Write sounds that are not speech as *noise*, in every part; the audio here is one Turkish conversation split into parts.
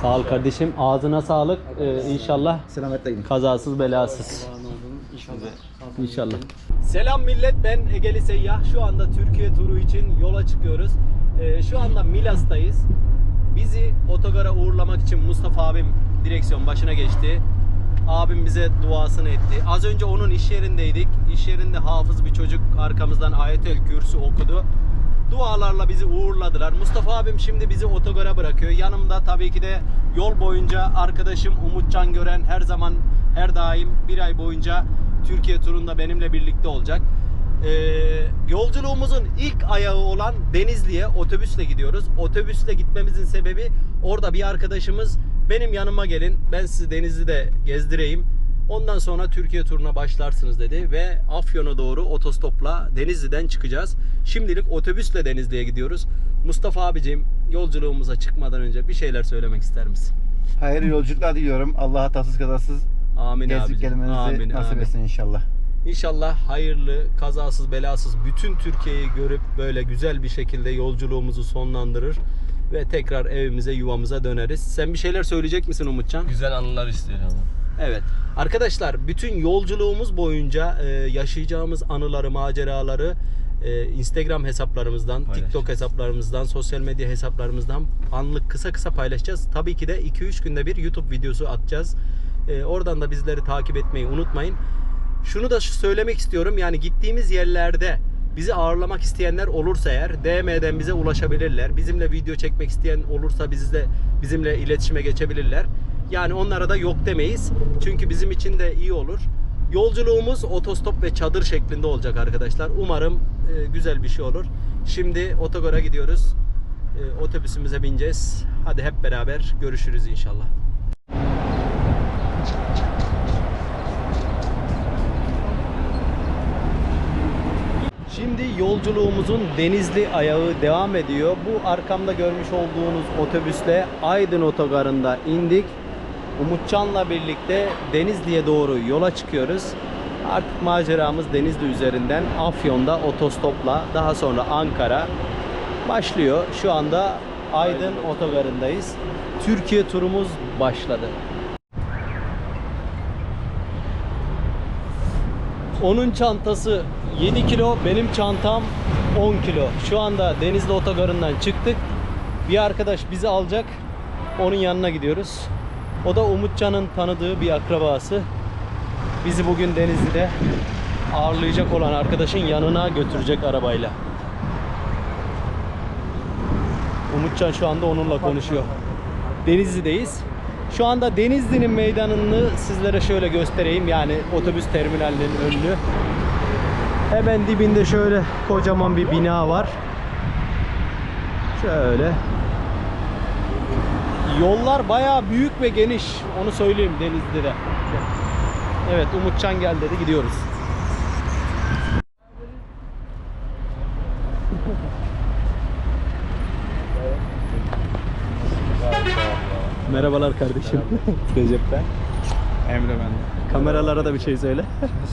Sağ ol kardeşim. Ağzına sağlık. Ee, inşallah selametle. Kazasız belasız. İnşallah. İnşallah. Selam millet ben Egeli Seyyah. Şu anda Türkiye turu için yola çıkıyoruz. Ee, şu anda Milas'tayız. Bizi otogara uğurlamak için Mustafa abim direksiyon başına geçti. Abim bize duasını etti. Az önce onun iş yerindeydik. İş yerinde hafız bir çocuk arkamızdan ayet-el kürsü okudu. Dualarla bizi uğurladılar. Mustafa abim şimdi bizi otogara bırakıyor. Yanımda tabii ki de yol boyunca arkadaşım Umutcan Gören her zaman her daim bir ay boyunca Türkiye turunda benimle birlikte olacak. Ee, yolculuğumuzun ilk ayağı olan Denizli'ye otobüsle gidiyoruz. Otobüsle gitmemizin sebebi orada bir arkadaşımız benim yanıma gelin ben sizi Denizli'de gezdireyim. Ondan sonra Türkiye turuna başlarsınız dedi ve Afyon'a doğru otostopla Denizli'den çıkacağız. Şimdilik otobüsle Denizli'ye gidiyoruz. Mustafa abicim yolculuğumuza çıkmadan önce bir şeyler söylemek ister misin? Hayırlı yolculuklar diliyorum. Allah hatasız kazasız Amin gezip abicim. gelmenizi Amin, nasip amin. etsin inşallah. İnşallah hayırlı, kazasız, belasız bütün Türkiye'yi görüp böyle güzel bir şekilde yolculuğumuzu sonlandırır ve tekrar evimize, yuvamıza döneriz. Sen bir şeyler söyleyecek misin Umutcan? Güzel anılar istiyor adam. Evet. Arkadaşlar bütün yolculuğumuz boyunca e, yaşayacağımız anıları, maceraları e, Instagram hesaplarımızdan. TikTok hesaplarımızdan, sosyal medya hesaplarımızdan anlık kısa kısa paylaşacağız. Tabii ki de 2-3 günde bir YouTube videosu atacağız. E, oradan da bizleri takip etmeyi unutmayın. Şunu da söylemek istiyorum. Yani gittiğimiz yerlerde bizi ağırlamak isteyenler olursa eğer DM'den bize ulaşabilirler. Bizimle video çekmek isteyen olursa bizle bizimle iletişime geçebilirler. Yani onlara da yok demeyiz. Çünkü bizim için de iyi olur. Yolculuğumuz otostop ve çadır şeklinde olacak arkadaşlar. Umarım e, güzel bir şey olur. Şimdi otogara gidiyoruz. E, otobüsümüze bineceğiz. Hadi hep beraber görüşürüz inşallah. Şimdi yolculuğumuzun Denizli ayağı devam ediyor. Bu arkamda görmüş olduğunuz otobüsle Aydın Otogarı'nda indik. Umutcan'la birlikte Denizli'ye doğru yola çıkıyoruz. Artık maceramız Denizli üzerinden Afyon'da otostopla daha sonra Ankara başlıyor. Şu anda Aydın Otogarı'ndayız. Türkiye turumuz başladı. Onun çantası 7 kilo, benim çantam 10 kilo. Şu anda Denizli Otogarı'ndan çıktık. Bir arkadaş bizi alacak. Onun yanına gidiyoruz. O da Umutcan'ın tanıdığı bir akrabası. Bizi bugün Denizli'de ağırlayacak olan arkadaşın yanına götürecek arabayla. Umutcan şu anda onunla konuşuyor. Denizli'deyiz. Şu anda Denizli'nin meydanını sizlere şöyle göstereyim. Yani otobüs terminalinin önünü. Hemen dibinde şöyle kocaman bir bina var. Şöyle. Yollar bayağı büyük ve geniş. Onu söyleyeyim Denizli'de. Evet Umutcan gel dedi gidiyoruz. Merhabalar kardeşim. *laughs* Recep ben. Emre ben. Kameralara da bir şey söyle.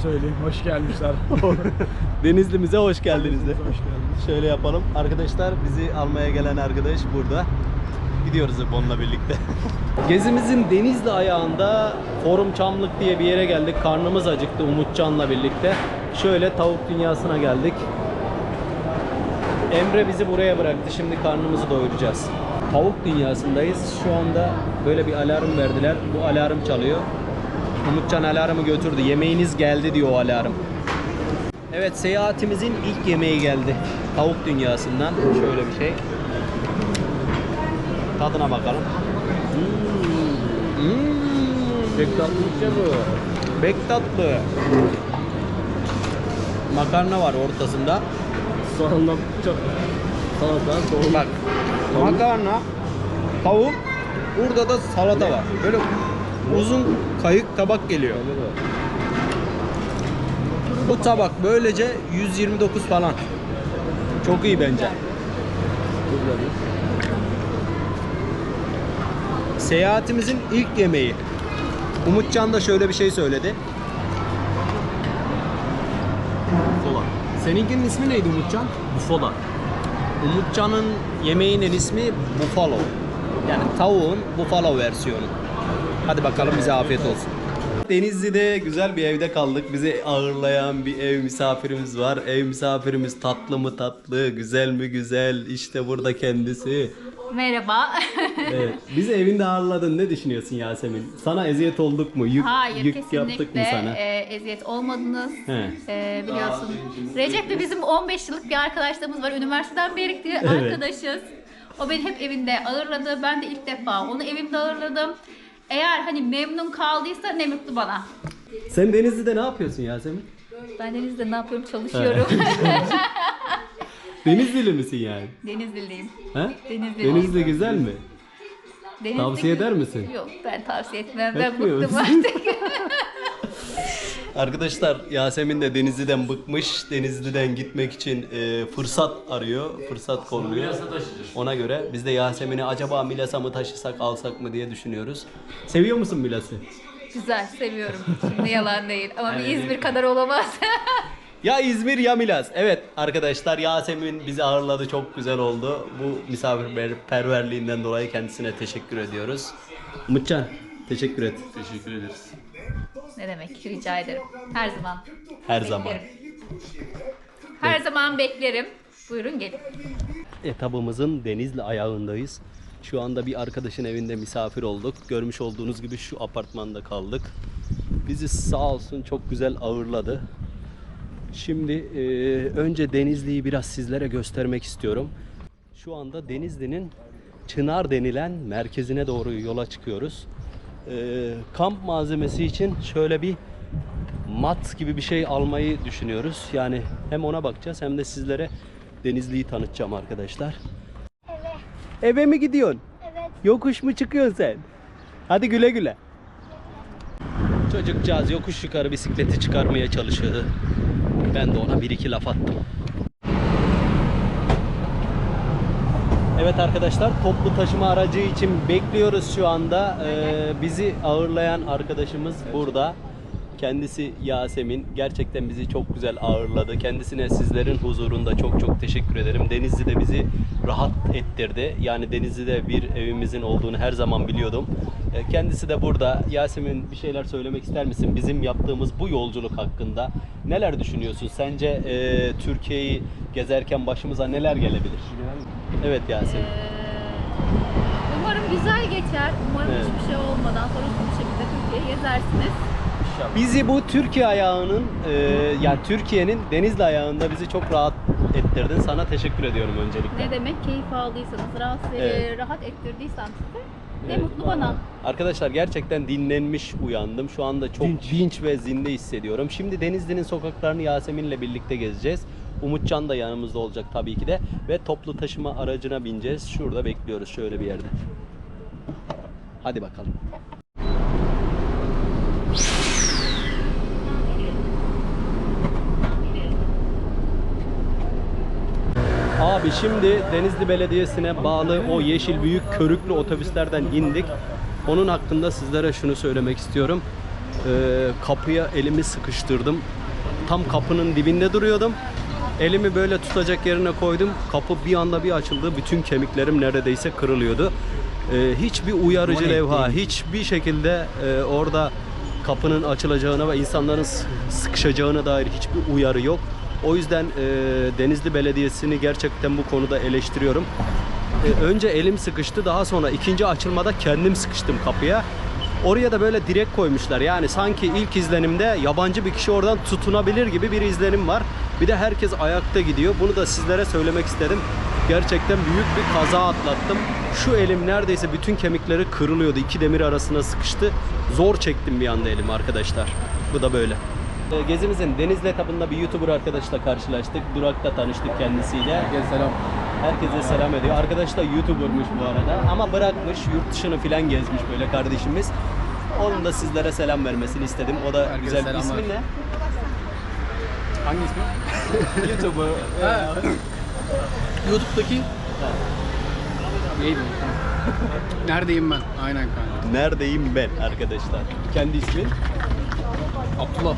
Söyleyeyim, hoş gelmişler. *laughs* Denizli'mize hoş geldiniz de. Hoş geldiniz. Şöyle yapalım. Arkadaşlar bizi almaya gelen arkadaş burada. Gidiyoruz hep onunla birlikte. *laughs* Gezimizin Denizli ayağında Forum Çamlık diye bir yere geldik. Karnımız acıktı Umutcan'la birlikte. Şöyle tavuk dünyasına geldik. Emre bizi buraya bıraktı. Şimdi karnımızı doyuracağız. Tavuk dünyasındayız. Şu anda böyle bir alarm verdiler. Bu alarm çalıyor. Umutcan alarmı götürdü. Yemeğiniz geldi diyor o alarm. Evet seyahatimizin ilk yemeği geldi. Tavuk dünyasından şöyle bir şey. Tadına bakalım. Hmm. Hmm. Pek tatlı bu. Bek tatlı. Makarna var ortasında. Soğanla çok salata, soğan. Bak. Makarna, tavuk, burada da salata var. Böyle uzun kayık tabak geliyor. Bu tabak böylece 129 falan. Çok iyi bence. Seyahatimizin ilk yemeği. Umutcan da şöyle bir şey söyledi. Bufola. Seninkinin ismi neydi Umutcan? Bufola. Umutcan'ın yemeğinin ismi buffalo. Yani tavuğun buffalo versiyonu. Hadi bakalım bize afiyet olsun. Denizli'de güzel bir evde kaldık. Bizi ağırlayan bir ev misafirimiz var. Ev misafirimiz tatlı mı tatlı, güzel mi güzel. İşte burada kendisi. Merhaba. Evet. Bizi evinde ağırladın. Ne düşünüyorsun Yasemin? Sana eziyet olduk mu? Yük, Hayır yük kesinlikle yaptık mı sana? e, eziyet olmadınız. He. E, biliyorsun. Recep'le bizim 15 yıllık bir arkadaşlığımız var. Üniversiteden beri Evet. arkadaşız. O beni hep evinde ağırladı. Ben de ilk defa onu evimde ağırladım. Eğer hani memnun kaldıysa ne mutlu bana. Sen Denizli'de ne yapıyorsun Yasemin? Ben Denizli'de ne yapıyorum? Çalışıyorum. *laughs* Denizlili misin yani? Denizli'liyim. He? Denizli. Denizli güzel mi? Denizli- Tavsiye eder misin? Yok ben tavsiye etmem. Ben Etmiyor bıktım musun? artık. *laughs* Arkadaşlar Yasemin de Denizli'den bıkmış. Denizli'den gitmek için e, fırsat arıyor. Fırsat kolluyor. Ona göre biz de Yasemin'i acaba Milas'a mı taşısak alsak mı diye düşünüyoruz. Seviyor musun Milas'ı? Güzel seviyorum. Şimdi yalan değil. Ama bir İzmir kadar olamaz. Ya İzmir ya Milas. Evet arkadaşlar Yasemin bizi ağırladı. Çok güzel oldu. Bu misafirperverliğinden dolayı kendisine teşekkür ediyoruz. Umutcan teşekkür et. Teşekkür ederiz. Ne demek? Rica ederim. Her zaman. Her zaman. Beklerim. Her zaman beklerim. Buyurun gelin. Etabımızın Denizli ayağındayız. Şu anda bir arkadaşın evinde misafir olduk. Görmüş olduğunuz gibi şu apartmanda kaldık. Bizi sağ olsun çok güzel ağırladı. Şimdi e, önce Denizli'yi biraz sizlere göstermek istiyorum. Şu anda Denizli'nin Çınar denilen merkezine doğru yola çıkıyoruz. E, kamp malzemesi için şöyle bir mat gibi bir şey almayı düşünüyoruz. Yani hem ona bakacağız hem de sizlere Denizli'yi tanıtacağım arkadaşlar. Eve. Eve mi gidiyorsun? Evet. Yokuş mu çıkıyorsun sen? Hadi güle güle. Çocukcağız yokuş yukarı bisikleti çıkarmaya çalışıyordu. Ben de ona bir iki laf attım. Evet arkadaşlar toplu taşıma aracı için bekliyoruz şu anda. Ee, bizi ağırlayan arkadaşımız burada. Kendisi Yasemin. Gerçekten bizi çok güzel ağırladı. Kendisine sizlerin huzurunda çok çok teşekkür ederim. Denizli'de bizi rahat ettirdi. Yani Denizli'de bir evimizin olduğunu her zaman biliyordum. Ee, Kendisi de burada. Yasemin bir şeyler söylemek ister misin? Bizim yaptığımız bu yolculuk hakkında neler düşünüyorsun? Sence e, Türkiye'yi gezerken başımıza neler gelebilir? Evet Yasemin. Ee, umarım güzel geçer. Umarım Evet. hiçbir şey olmadan sorunsuz bir şekilde Türkiye'yi gezersiniz. Bizi bu Türkiye ayağının e, yani Türkiye'nin Denizli ayağında bizi çok rahat ettirdin. Sana teşekkür ediyorum öncelikle. Ne demek keyif aldıysanız, rahat, Evet. rahat ettirdiysem size ne Evet. mutlu bana. Arkadaşlar gerçekten dinlenmiş uyandım. Şu anda çok dinç, ve zinde hissediyorum. Şimdi Denizli'nin sokaklarını Yasemin'le birlikte gezeceğiz. Umutcan da yanımızda olacak tabii ki de. Ve toplu taşıma aracına bineceğiz. Şurada bekliyoruz şöyle bir yerde. Hadi bakalım. Abi şimdi Denizli Belediyesi'ne bağlı o yeşil büyük körüklü otobüslerden indik. Onun hakkında sizlere şunu söylemek istiyorum. Ee, kapıya elimi sıkıştırdım. Tam kapının dibinde duruyordum. Elimi böyle tutacak yerine koydum. Kapı bir anda bir açıldı. Bütün kemiklerim neredeyse kırılıyordu. Ee, hiçbir uyarıcı levha, hiçbir şekilde e, orada kapının açılacağına ve insanların sıkışacağına dair hiçbir uyarı yok. O yüzden e, Denizli Belediyesi'ni gerçekten bu konuda eleştiriyorum. E, önce elim sıkıştı, daha sonra ikinci açılmada kendim sıkıştım kapıya. Oraya da böyle direk koymuşlar. Yani sanki ilk izlenimde yabancı bir kişi oradan tutunabilir gibi bir izlenim var. Bir de herkes ayakta gidiyor. Bunu da sizlere söylemek istedim. Gerçekten büyük bir kaza atlattım. Şu elim neredeyse bütün kemikleri kırılıyordu. İki demir arasına sıkıştı. Zor çektim bir anda elimi arkadaşlar. Bu da böyle. E, Gezimizin Denizli etabında bir YouTuber arkadaşla karşılaştık. Durakta tanıştık kendisiyle. Herkese selam. Herkese selam ediyor. Arkadaş da YouTuber'mış bu arada ama bırakmış yurt dışını filan gezmiş böyle kardeşimiz. Onun da sizlere selam vermesini istedim. O da Herkese güzel. selamlar. İsmin ne? Hangi ismi? *laughs* YouTuber. YouTube'daki neydi? Neredeyim ben? Aynen kanka. Neredeyim ben arkadaşlar. Kendi ismin? Abdullah.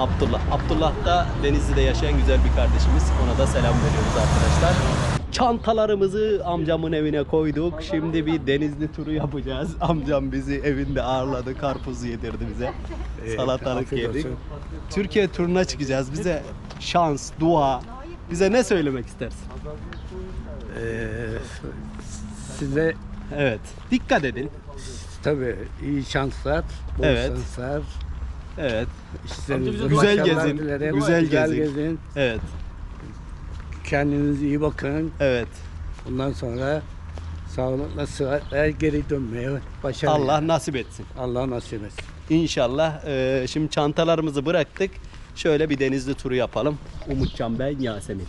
Abdullah. Abdullah da Denizli'de yaşayan güzel bir kardeşimiz. Ona da selam veriyoruz arkadaşlar. Çantalarımızı amcamın evine koyduk. Şimdi bir Denizli turu yapacağız. *laughs* Amcam bizi evinde ağırladı. Karpuz yedirdi bize. Salatalık yedik. Türkiye turuna çıkacağız. Bize şans, dua. Bize ne söylemek istersin? Ee, size Evet. Dikkat edin. tabii iyi şanslar, bol Evet. şanslar. Evet. İşlerinizde Güzel başarılar gezin, dilerim. güzel gezin. gezin. Evet. Kendinize iyi bakın. Evet. Bundan sonra sağlıkla sıhhatle geri dönmeye başarın. Allah nasip etsin. Allah nasip etsin. İnşallah. Ee, şimdi çantalarımızı bıraktık. Şöyle bir denizli turu yapalım. Umutcan ben Yasemin.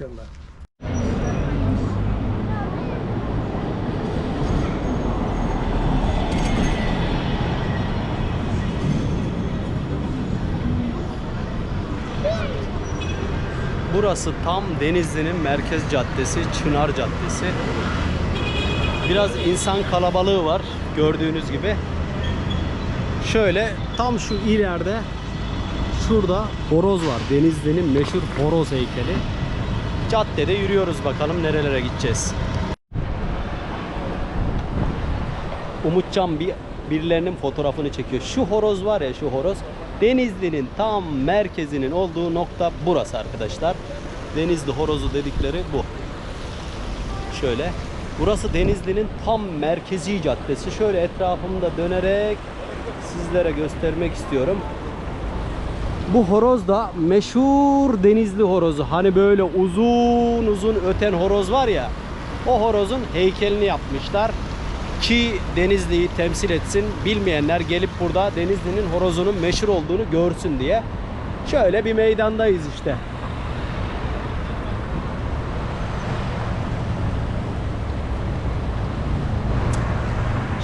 Burası tam Denizli'nin merkez caddesi, Çınar Caddesi. Biraz insan kalabalığı var gördüğünüz gibi. Şöyle tam şu ileride şurada horoz var. Denizli'nin meşhur horoz heykeli. Caddede yürüyoruz bakalım nerelere gideceğiz. Umutcan bir birilerinin fotoğrafını çekiyor. Şu horoz var ya şu horoz. Denizli'nin tam merkezinin olduğu nokta burası arkadaşlar. Denizli horozu dedikleri bu. Şöyle. Burası Denizli'nin tam merkezi caddesi. Şöyle etrafımda dönerek sizlere göstermek istiyorum. Bu horoz da meşhur Denizli horozu. Hani böyle uzun uzun öten horoz var ya. O horozun heykelini yapmışlar. Ki Denizli'yi temsil etsin. Bilmeyenler gelip burada Denizli'nin horozunun meşhur olduğunu görsün diye. Şöyle bir meydandayız işte.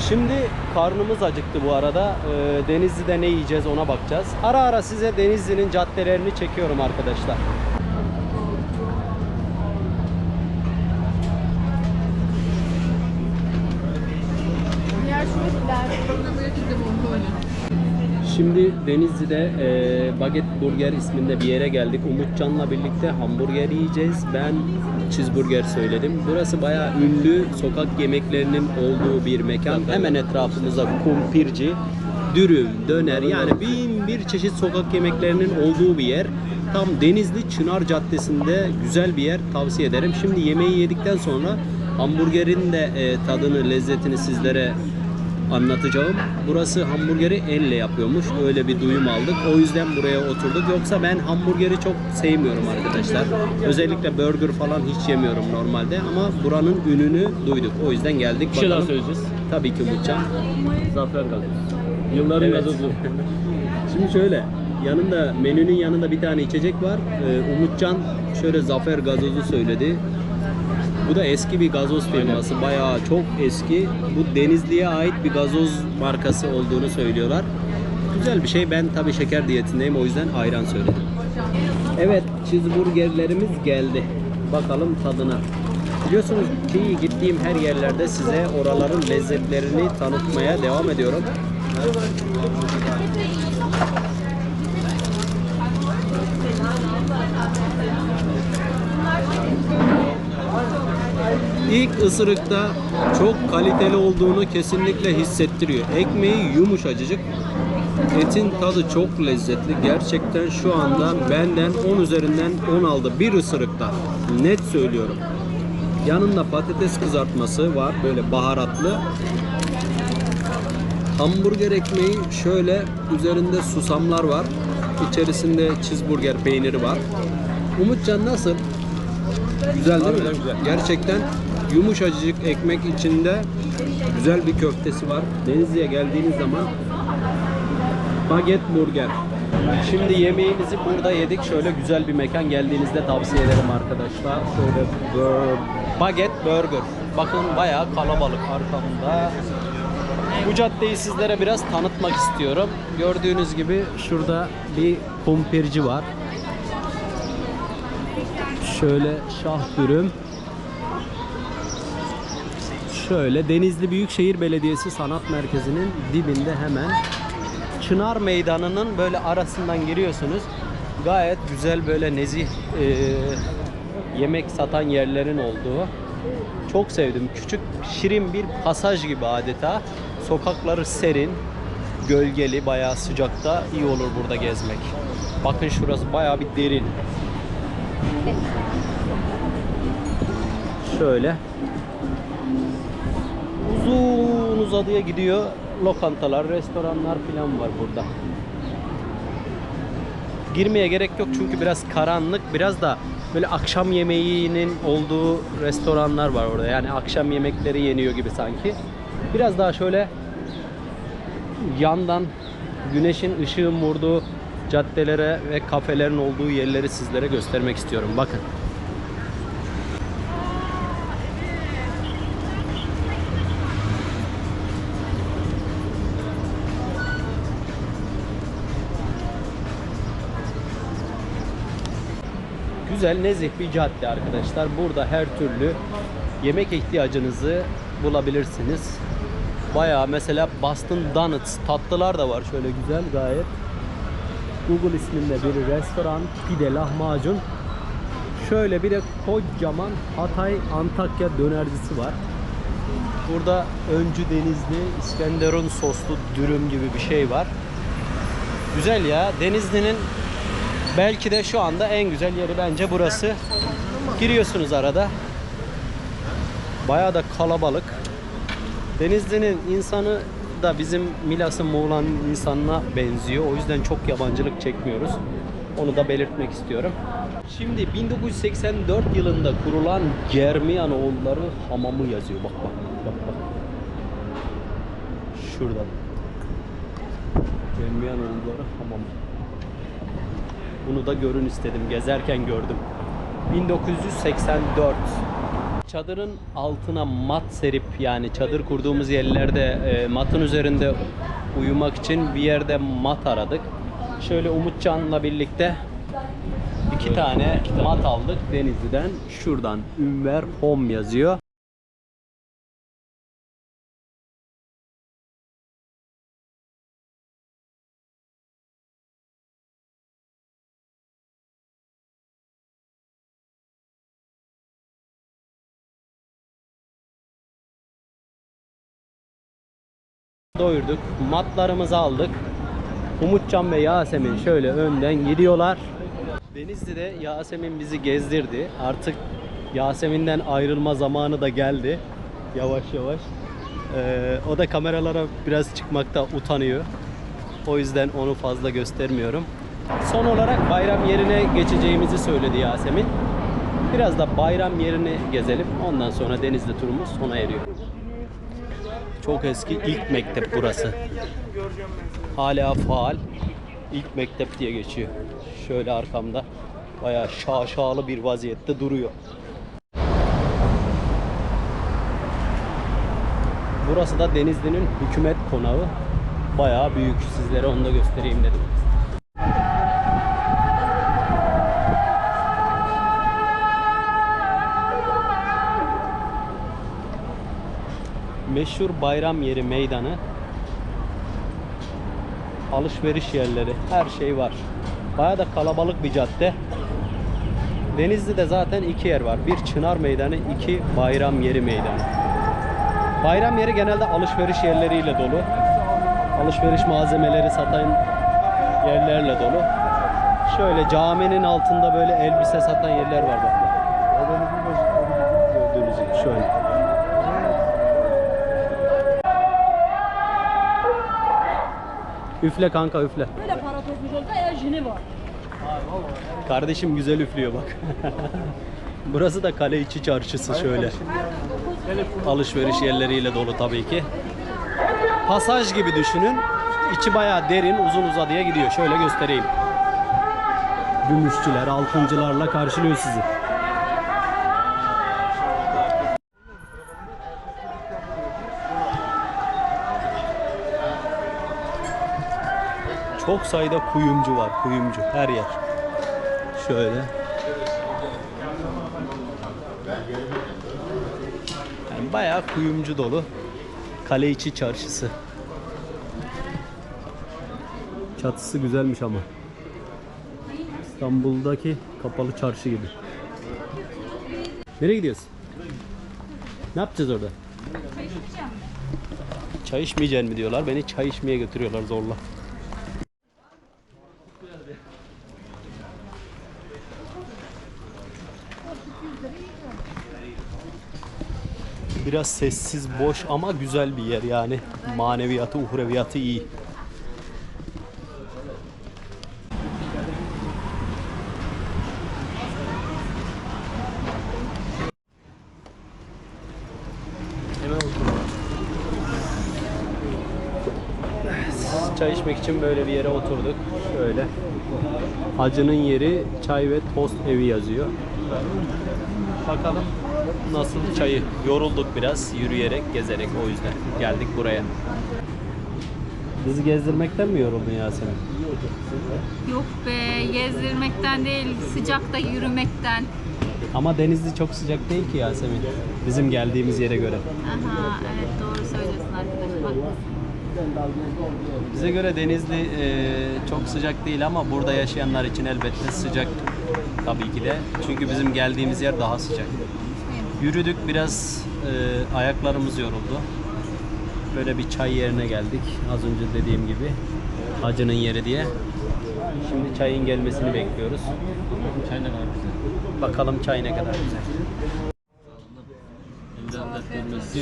Şimdi karnımız acıktı bu arada. Ee, Denizli'de ne yiyeceğiz ona bakacağız. Ara ara size Denizli'nin caddelerini çekiyorum arkadaşlar. Şimdi Denizli'de e, Baget Burger isminde bir yere geldik. Umutcan'la birlikte hamburger yiyeceğiz. Ben cheeseburger söyledim. Burası bayağı ünlü sokak yemeklerinin olduğu bir mekan. Hemen etrafımızda kumpirci, dürüm, döner yani bin bir çeşit sokak yemeklerinin olduğu bir yer. Tam Denizli Çınar Caddesi'nde güzel bir yer tavsiye ederim. Şimdi yemeği yedikten sonra hamburgerin de e, tadını, lezzetini sizlere anlatacağım. Burası hamburgeri elle yapıyormuş. Öyle bir duyum aldık. O yüzden buraya oturduk. Yoksa ben hamburgeri çok sevmiyorum arkadaşlar. Özellikle burger falan hiç yemiyorum normalde ama buranın ününü duyduk. O yüzden geldik. Bir şey daha söyleyeceğiz. Tabii ki Umutcan. Zafer gazozu. Yılların Evet. gazozu. *laughs* Şimdi şöyle yanında menünün yanında bir tane içecek var. Ee, Umutcan şöyle Zafer gazozu söyledi. Bu da eski bir gazoz firması. Bayağı çok eski. Bu Denizli'ye ait bir gazoz markası olduğunu söylüyorlar. Güzel bir şey. Ben tabii şeker diyetindeyim. O yüzden ayran söyledim. Evet, cheeseburgerlerimiz geldi. Bakalım tadına. Biliyorsunuz ki gittiğim her yerlerde size oraların lezzetlerini tanıtmaya devam ediyorum. İlk ısırıkta çok kaliteli olduğunu kesinlikle hissettiriyor. Ekmeği yumuşacık. Etin tadı çok lezzetli. Gerçekten şu anda benden 10 üzerinden 10 aldı bir ısırıkta. Net söylüyorum. Yanında patates kızartması var böyle baharatlı. Hamburger ekmeği şöyle üzerinde susamlar var. İçerisinde cheeseburger peyniri var. Umutcan nasıl? Güzel değil mi? Harbiden güzel. Gerçekten yumuşacık ekmek içinde güzel bir köftesi var. Denizli'ye geldiğiniz zaman Baget Burger. Şimdi yemeğimizi burada yedik. Şöyle güzel bir mekan geldiğinizde tavsiye ederim arkadaşlar. Şöyle bur- Baget Burger. Bakın bayağı kalabalık arkamda. Bu caddeyi sizlere biraz tanıtmak istiyorum. Gördüğünüz gibi şurada bir kumpirci var. Şöyle şah dürüm. Şöyle Denizli Büyükşehir Belediyesi Sanat Merkezi'nin dibinde hemen Çınar Meydanı'nın böyle arasından giriyorsunuz. Gayet güzel böyle nezih e, yemek satan yerlerin olduğu. Çok sevdim. Küçük şirin bir pasaj gibi adeta. Sokakları serin, gölgeli, bayağı sıcakta iyi olur burada gezmek. Bakın şurası bayağı bir derin. Şöyle uzun uzadıya gidiyor. Lokantalar, restoranlar falan var burada. Girmeye gerek yok çünkü biraz karanlık, biraz da böyle akşam yemeğinin olduğu restoranlar var orada. Yani akşam yemekleri yeniyor gibi sanki. Biraz daha şöyle yandan güneşin ışığın vurduğu caddelere ve kafelerin olduğu yerleri sizlere göstermek istiyorum. Bakın. Güzel, nezih bir cadde arkadaşlar. Burada her türlü yemek ihtiyacınızı bulabilirsiniz. Bayağı mesela Boston Donuts tatlılar da var şöyle güzel gayet. Google isminde bir restoran, pide, lahmacun. Şöyle bir de kocaman Hatay Antakya dönercisi var. Burada öncü denizli İskenderun soslu dürüm gibi bir şey var. Güzel ya. Denizli'nin belki de şu anda en güzel yeri bence burası. Giriyorsunuz arada. Bayağı da kalabalık. Denizli'nin insanı da bizim Milas'ın Muğla'nın insanına benziyor. O yüzden çok yabancılık çekmiyoruz. Onu da belirtmek istiyorum. Şimdi 1984 yılında kurulan Germiyanoğulları Hamamı yazıyor. Bak bak bak bak. Şurada. Germiyanoğulları Hamamı. Bunu da görün istedim. Gezerken gördüm. 1984. Çadırın altına mat serip yani çadır kurduğumuz yerlerde e, matın üzerinde uyumak için bir yerde mat aradık. Şöyle Umutcan'la birlikte iki tane mat aldık Denizli'den. Şuradan Ünver Home yazıyor. Doyurduk. Matlarımızı aldık. Umutcan ve Yasemin şöyle önden gidiyorlar. Denizli'de Yasemin bizi gezdirdi. Artık Yasemin'den ayrılma zamanı da geldi. Yavaş yavaş. Ee, o da kameralara biraz çıkmakta utanıyor. O yüzden onu fazla göstermiyorum. Son olarak bayram yerine geçeceğimizi söyledi Yasemin. Biraz da bayram yerini gezelim. Ondan sonra Denizli turumuz sona eriyor. Çok eski ilk mektep burası. Hala faal. İlk mektep diye geçiyor. Şöyle arkamda bayağı şaşalı bir vaziyette duruyor. Burası da Denizli'nin hükümet konağı. Bayağı büyük. Sizlere onu da göstereyim dedim. Meşhur bayram yeri meydanı. Alışveriş yerleri, her şey var. Bayağı da kalabalık bir cadde. Denizli'de zaten iki yer var. Bir Çınar Meydanı, iki Bayram Yeri Meydanı. Bayram yeri genelde alışveriş yerleriyle dolu. Alışveriş malzemeleri satan yerlerle dolu. Şöyle caminin altında böyle elbise satan yerler var bak. Gördüğünüz gibi şöyle. Üfle kanka üfle. Böyle para topmuş olsa ya jini var. Kardeşim güzel üflüyor bak. *laughs* Burası da kale içi çarşısı şöyle. Alışveriş yerleriyle dolu tabii ki. Pasaj gibi düşünün. İçi bayağı derin, uzun uzadıya gidiyor. Şöyle göstereyim. Gümüşçüler, altıncılarla karşılıyor sizi. Çok sayıda kuyumcu var, kuyumcu her yer. Şöyle. Yani bayağı kuyumcu dolu. Kale içi çarşısı. Çatısı güzelmiş ama. İstanbul'daki kapalı çarşı gibi. Nereye gidiyoruz? Ne yapacağız orada? Çay içmeyeceksin mi diyorlar. Beni çay içmeye götürüyorlar zorla. Biraz sessiz, boş ama güzel bir yer yani. Maneviyatı, uhreviyatı iyi. Çay içmek için böyle bir yere oturduk. Şöyle. Hacının yeri çay ve tost evi yazıyor. Bakalım nasıl çayı. Yorulduk biraz yürüyerek, gezerek o yüzden geldik buraya. Bizi gezdirmekten mi yoruldun Yasemin? Yok be gezdirmekten değil sıcakta yürümekten. Ama Denizli çok sıcak değil ki Yasemin. Bizim geldiğimiz yere göre. Aha evet doğru söylüyorsun arkadaşım haklısın. Bize göre Denizli e, çok sıcak değil ama burada yaşayanlar için elbette sıcak tabii ki de. Çünkü bizim geldiğimiz yer daha sıcak. Yürüdük biraz e, ayaklarımız yoruldu. Böyle bir çay yerine geldik. Az önce dediğim gibi hacının yeri diye. Şimdi çayın gelmesini bekliyoruz. Çay ne kadar güzel. Bakalım çay ne kadar güzel.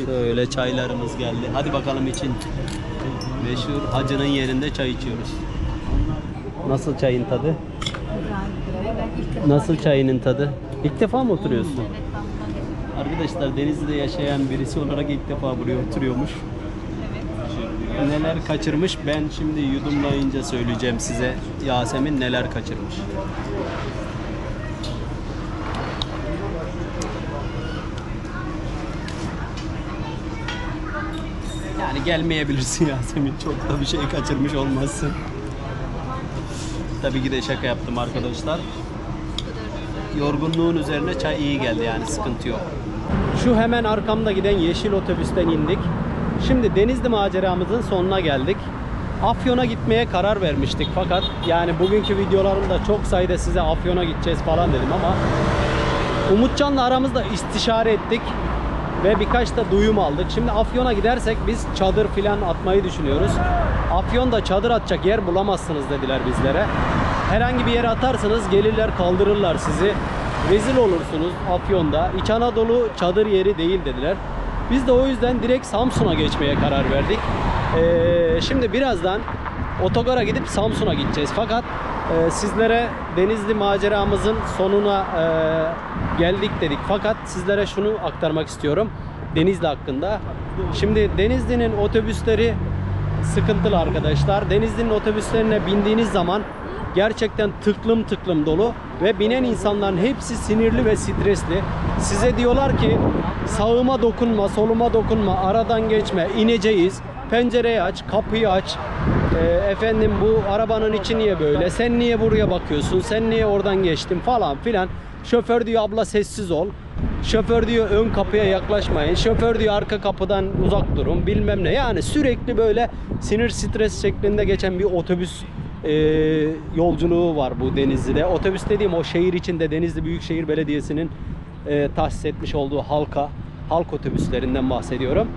Şöyle çaylarımız geldi. Hadi bakalım için. Meşhur hacının yerinde çay içiyoruz. Nasıl çayın tadı? Nasıl çayının tadı? İlk defa mı oturuyorsun? Arkadaşlar Denizli'de yaşayan birisi olarak ilk defa buraya oturuyormuş. Neler kaçırmış ben şimdi yudumlayınca söyleyeceğim size Yasemin neler kaçırmış. Yani gelmeyebilirsin Yasemin çok da bir şey kaçırmış olmazsın. Tabii ki de şaka yaptım arkadaşlar. Yorgunluğun üzerine çay iyi geldi yani sıkıntı yok. Şu hemen arkamda giden yeşil otobüsten indik. Şimdi Denizli maceramızın sonuna geldik. Afyon'a gitmeye karar vermiştik fakat yani bugünkü videolarımda çok sayıda size Afyon'a gideceğiz falan dedim ama Umutcan'la aramızda istişare ettik ve birkaç da duyum aldık. Şimdi Afyon'a gidersek biz çadır filan atmayı düşünüyoruz. Afyon'da çadır atacak yer bulamazsınız dediler bizlere. Herhangi bir yere atarsanız gelirler kaldırırlar sizi. Rezil olursunuz Afyon'da. İç Anadolu çadır yeri değil dediler. Biz de o yüzden direkt Samsun'a geçmeye karar verdik. Ee, şimdi birazdan otogara gidip Samsun'a gideceğiz. Fakat e, sizlere Denizli maceramızın sonuna e, geldik dedik. Fakat sizlere şunu aktarmak istiyorum Denizli hakkında. Şimdi Denizli'nin otobüsleri sıkıntılı arkadaşlar. Denizli'nin otobüslerine bindiğiniz zaman gerçekten tıklım tıklım dolu ve binen insanların hepsi sinirli ve stresli. Size diyorlar ki sağıma dokunma, soluma dokunma, aradan geçme, ineceğiz. Pencereyi aç, kapıyı aç. Ee, efendim bu arabanın içi niye böyle? Sen niye buraya bakıyorsun? Sen niye oradan geçtin falan filan. Şoför diyor abla sessiz ol. Şoför diyor ön kapıya yaklaşmayın. Şoför diyor arka kapıdan uzak durun. Bilmem ne. Yani sürekli böyle sinir stres şeklinde geçen bir otobüs e, yolculuğu var bu Denizli'de. Otobüs dediğim o şehir içinde Denizli Büyükşehir Belediyesi'nin e, tahsis etmiş olduğu halka, halk otobüslerinden bahsediyorum.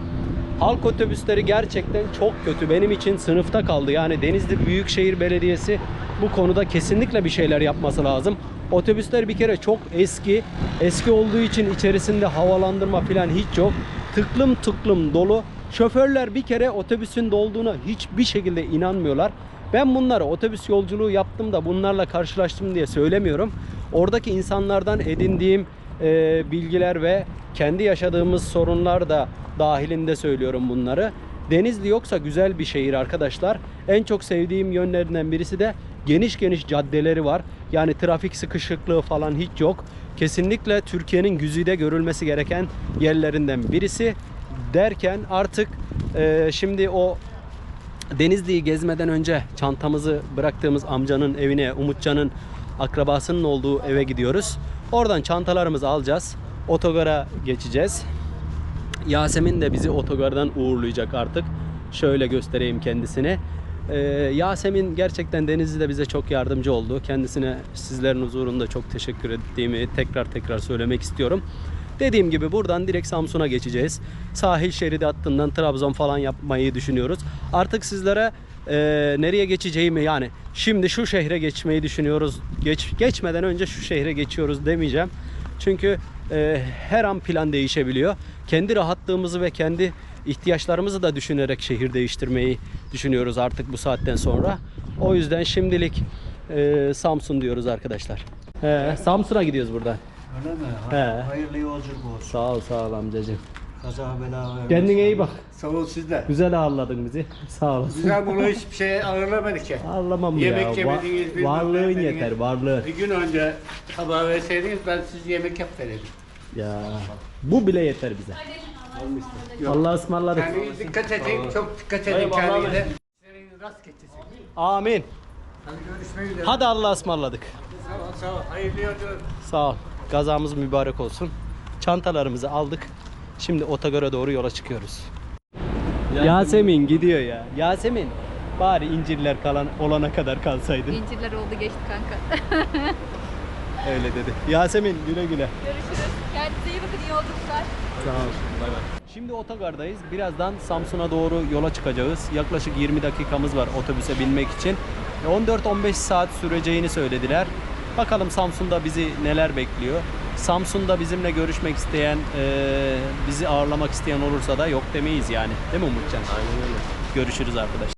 Halk otobüsleri gerçekten çok kötü. Benim için sınıfta kaldı. Yani Denizli Büyükşehir Belediyesi bu konuda kesinlikle bir şeyler yapması lazım. Otobüsler bir kere çok eski. Eski olduğu için içerisinde havalandırma falan hiç yok. Tıklım tıklım dolu. Şoförler bir kere otobüsün dolduğuna hiçbir şekilde inanmıyorlar. Ben bunları otobüs yolculuğu yaptım da bunlarla karşılaştım diye söylemiyorum. Oradaki insanlardan edindiğim e, bilgiler ve kendi yaşadığımız sorunlar da dahilinde söylüyorum bunları. Denizli yoksa güzel bir şehir arkadaşlar. En çok sevdiğim yönlerinden birisi de geniş geniş caddeleri var. Yani trafik sıkışıklığı falan hiç yok. Kesinlikle Türkiye'nin güzide görülmesi gereken yerlerinden birisi derken artık e, şimdi o Denizli'yi gezmeden önce çantamızı bıraktığımız amcanın evine, Umutcan'ın akrabasının olduğu eve gidiyoruz. Oradan çantalarımızı alacağız. Otogara geçeceğiz. Yasemin de bizi otogardan uğurlayacak artık. Şöyle göstereyim kendisine. Ee, Yasemin gerçekten Denizli'de bize çok yardımcı oldu. Kendisine sizlerin huzurunda çok teşekkür ettiğimi tekrar tekrar söylemek istiyorum. Dediğim gibi buradan direkt Samsun'a geçeceğiz. Sahil şeridi hattından Trabzon falan yapmayı düşünüyoruz. Artık sizlere e, nereye geçeceğimi yani şimdi şu şehre geçmeyi düşünüyoruz. Geç, geçmeden önce şu şehre geçiyoruz demeyeceğim. Çünkü e, her an plan değişebiliyor. Kendi rahatlığımızı ve kendi ihtiyaçlarımızı da düşünerek şehir değiştirmeyi düşünüyoruz artık bu saatten sonra. O yüzden şimdilik e, Samsun diyoruz arkadaşlar. He, Samsun'a gidiyoruz buradan. Öyle mi? He. Hayırlı yolculuk olsun. Sağ ol sağ ol amcacığım. Kaza bela vermesin. Kendine iyi bak. Sağ ol siz de. Güzel ağırladın bizi. *laughs* Sağ olasın. Güzel bunu hiçbir şey ağırlamadı ki. Yemek ya. Va- yemediniz, bilmem varlığın yeter, varlığın. Bir gün önce haber verseydiniz ben siz yemek yap verirdim. Ya bu bile yeter bize. Allah'a ısmarladık. Kendinize dikkat edin, çok dikkat edin kendinize. Senin rast getirsin. Amin. Hadi görüşmek üzere. Hadi Allah'a ısmarladık. Sağ ol, sağ ol. Hayırlı yolculuk. Sağ ol. Gazamız mübarek olsun. Çantalarımızı aldık. Şimdi otogara doğru yola çıkıyoruz. Yasemin gidiyor ya. Yasemin bari incirler kalan olana kadar kalsaydın. İncirler oldu geçti kanka. *laughs* Öyle dedi. Yasemin güle güle. Görüşürüz. Kendinize iyi bakın iyi yolculuklar. Sağ ol. Bay bay. Şimdi otogardayız. Birazdan Samsun'a doğru yola çıkacağız. Yaklaşık 20 dakikamız var otobüse binmek için. 14-15 saat süreceğini söylediler. Bakalım Samsun'da bizi neler bekliyor. Samsun'da bizimle görüşmek isteyen, eee, bizi ağırlamak isteyen olursa da yok demeyiz yani. Değil mi Umutcan? Aynen öyle. Görüşürüz arkadaşlar.